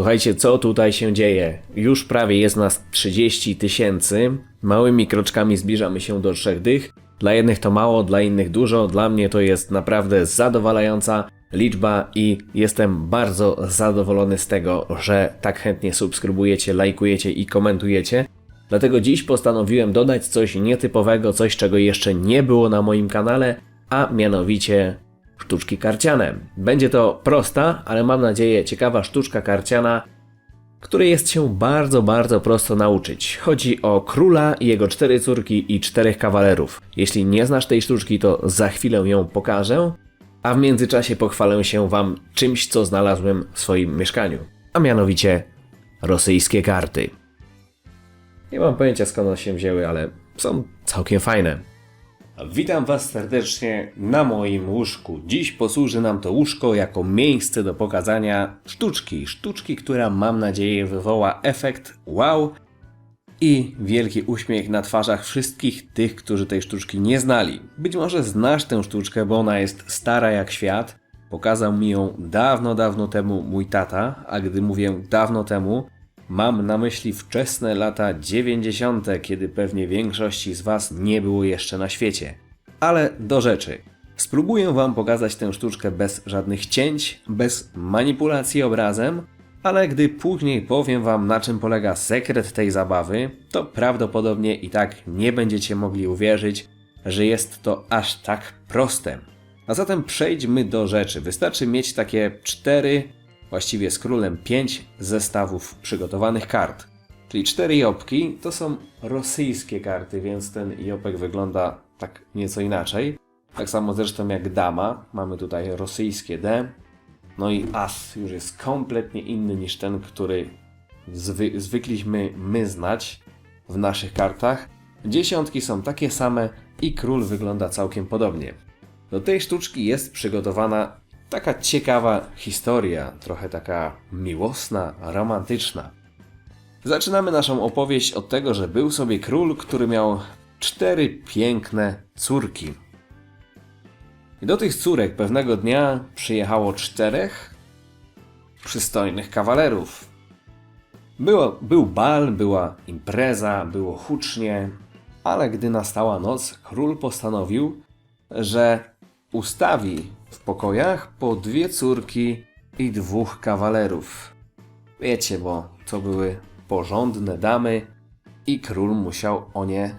Słuchajcie, co tutaj się dzieje? Już prawie jest nas 30 tysięcy. Małymi kroczkami zbliżamy się do trzech dych. Dla jednych to mało, dla innych dużo. Dla mnie to jest naprawdę zadowalająca liczba i jestem bardzo zadowolony z tego, że tak chętnie subskrybujecie, lajkujecie i komentujecie. Dlatego dziś postanowiłem dodać coś nietypowego, coś czego jeszcze nie było na moim kanale, a mianowicie sztuczki karciane. Będzie to prosta, ale mam nadzieję ciekawa sztuczka karciana, której jest się bardzo, bardzo prosto nauczyć. Chodzi o króla, jego cztery córki i czterech kawalerów. Jeśli nie znasz tej sztuczki, to za chwilę ją pokażę, a w międzyczasie pochwalę się Wam czymś, co znalazłem w swoim mieszkaniu. A mianowicie rosyjskie karty. Nie mam pojęcia skąd one się wzięły, ale są całkiem fajne. Witam Was serdecznie na moim łóżku. Dziś posłuży nam to łóżko jako miejsce do pokazania sztuczki. Sztuczki, która mam nadzieję wywoła efekt wow i wielki uśmiech na twarzach wszystkich tych, którzy tej sztuczki nie znali. Być może znasz tę sztuczkę, bo ona jest stara jak świat. Pokazał mi ją dawno, dawno temu mój tata, a gdy mówię dawno temu, Mam na myśli wczesne lata 90., kiedy pewnie większości z Was nie było jeszcze na świecie. Ale do rzeczy. Spróbuję Wam pokazać tę sztuczkę bez żadnych cięć, bez manipulacji obrazem, ale gdy później powiem Wam na czym polega sekret tej zabawy, to prawdopodobnie i tak nie będziecie mogli uwierzyć, że jest to aż tak proste. A zatem przejdźmy do rzeczy. Wystarczy mieć takie cztery właściwie z królem 5 zestawów przygotowanych kart. Czyli cztery jopki to są rosyjskie karty, więc ten jopek wygląda tak nieco inaczej. Tak samo zresztą jak dama. Mamy tutaj rosyjskie D. No i as już jest kompletnie inny niż ten, który zwy zwykliśmy my znać w naszych kartach. Dziesiątki są takie same i król wygląda całkiem podobnie. Do tej sztuczki jest przygotowana Taka ciekawa historia, trochę taka miłosna, romantyczna. Zaczynamy naszą opowieść od tego, że był sobie król, który miał cztery piękne córki. I do tych córek pewnego dnia przyjechało czterech przystojnych kawalerów. Było, był bal, była impreza, było hucznie, ale gdy nastała noc, król postanowił, że ustawi w pokojach po dwie córki i dwóch kawalerów. Wiecie, bo to były porządne damy i król musiał o nie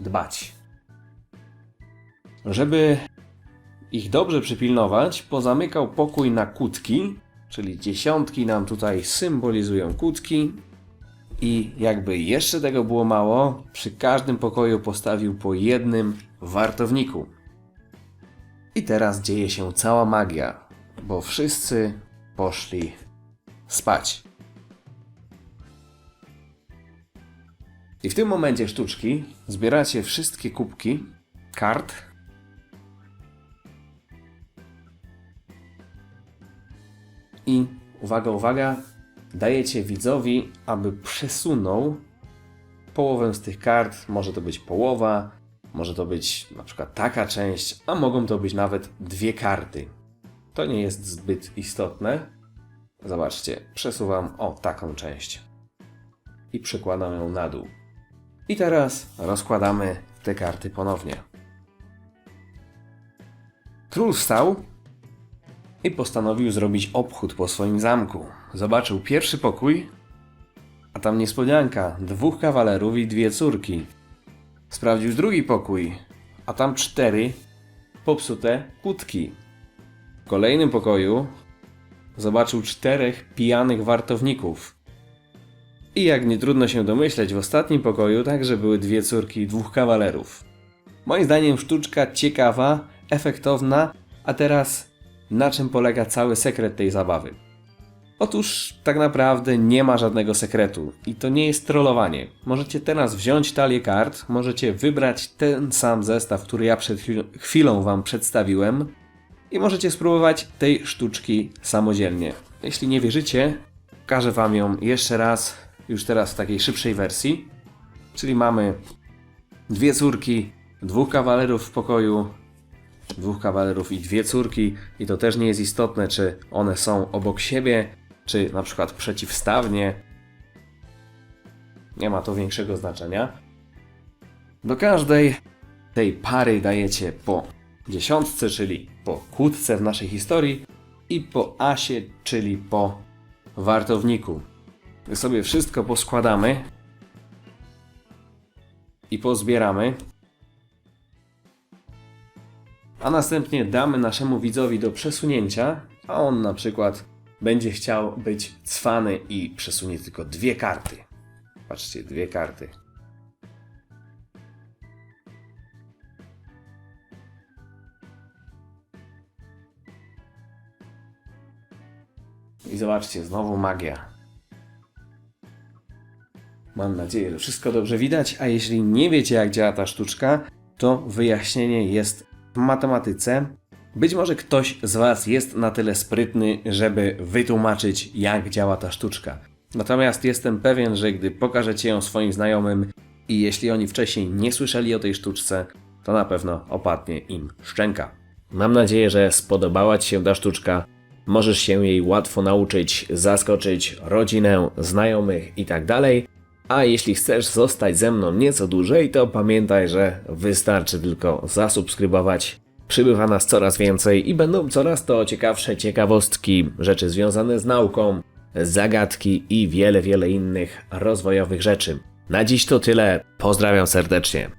dbać. Żeby ich dobrze przypilnować, pozamykał pokój na kutki, czyli dziesiątki nam tutaj symbolizują kutki. I jakby jeszcze tego było mało, przy każdym pokoju postawił po jednym wartowniku. I teraz dzieje się cała magia, bo wszyscy poszli spać. I w tym momencie sztuczki zbieracie wszystkie kubki kart. I uwaga, uwaga, dajecie widzowi, aby przesunął połowę z tych kart. Może to być połowa, może to być na przykład taka część, a mogą to być nawet dwie karty. To nie jest zbyt istotne. Zobaczcie, przesuwam o taką część i przykładam ją na dół. I teraz rozkładamy te karty ponownie. Król wstał i postanowił zrobić obchód po swoim zamku. Zobaczył pierwszy pokój, a tam niespodzianka: dwóch kawalerów i dwie córki. Sprawdził drugi pokój, a tam cztery popsute kłódki. W kolejnym pokoju zobaczył czterech pijanych wartowników. I jak nie trudno się domyśleć, w ostatnim pokoju także były dwie córki dwóch kawalerów. Moim zdaniem sztuczka ciekawa, efektowna, a teraz na czym polega cały sekret tej zabawy? Otóż tak naprawdę nie ma żadnego sekretu i to nie jest trollowanie. Możecie teraz wziąć talię kart, możecie wybrać ten sam zestaw, który ja przed chwilą Wam przedstawiłem i możecie spróbować tej sztuczki samodzielnie. Jeśli nie wierzycie, pokażę Wam ją jeszcze raz, już teraz w takiej szybszej wersji. Czyli mamy dwie córki, dwóch kawalerów w pokoju, dwóch kawalerów i dwie córki i to też nie jest istotne, czy one są obok siebie, czy na przykład przeciwstawnie. Nie ma to większego znaczenia. Do każdej tej pary dajecie po dziesiątce, czyli po kłódce w naszej historii i po asie, czyli po wartowniku. My sobie wszystko poskładamy i pozbieramy. A następnie damy naszemu widzowi do przesunięcia, a on na przykład będzie chciał być cwany i przesunie tylko dwie karty. Patrzcie, dwie karty. I zobaczcie, znowu magia. Mam nadzieję, że wszystko dobrze widać, a jeśli nie wiecie jak działa ta sztuczka, to wyjaśnienie jest w matematyce. Być może ktoś z Was jest na tyle sprytny, żeby wytłumaczyć jak działa ta sztuczka. Natomiast jestem pewien, że gdy pokażecie ją swoim znajomym i jeśli oni wcześniej nie słyszeli o tej sztuczce, to na pewno opadnie im szczęka. Mam nadzieję, że spodobała Ci się ta sztuczka. Możesz się jej łatwo nauczyć, zaskoczyć rodzinę, znajomych itd. A jeśli chcesz zostać ze mną nieco dłużej, to pamiętaj, że wystarczy tylko zasubskrybować. Przybywa nas coraz więcej i będą coraz to ciekawsze ciekawostki, rzeczy związane z nauką, zagadki i wiele, wiele innych rozwojowych rzeczy. Na dziś to tyle. Pozdrawiam serdecznie.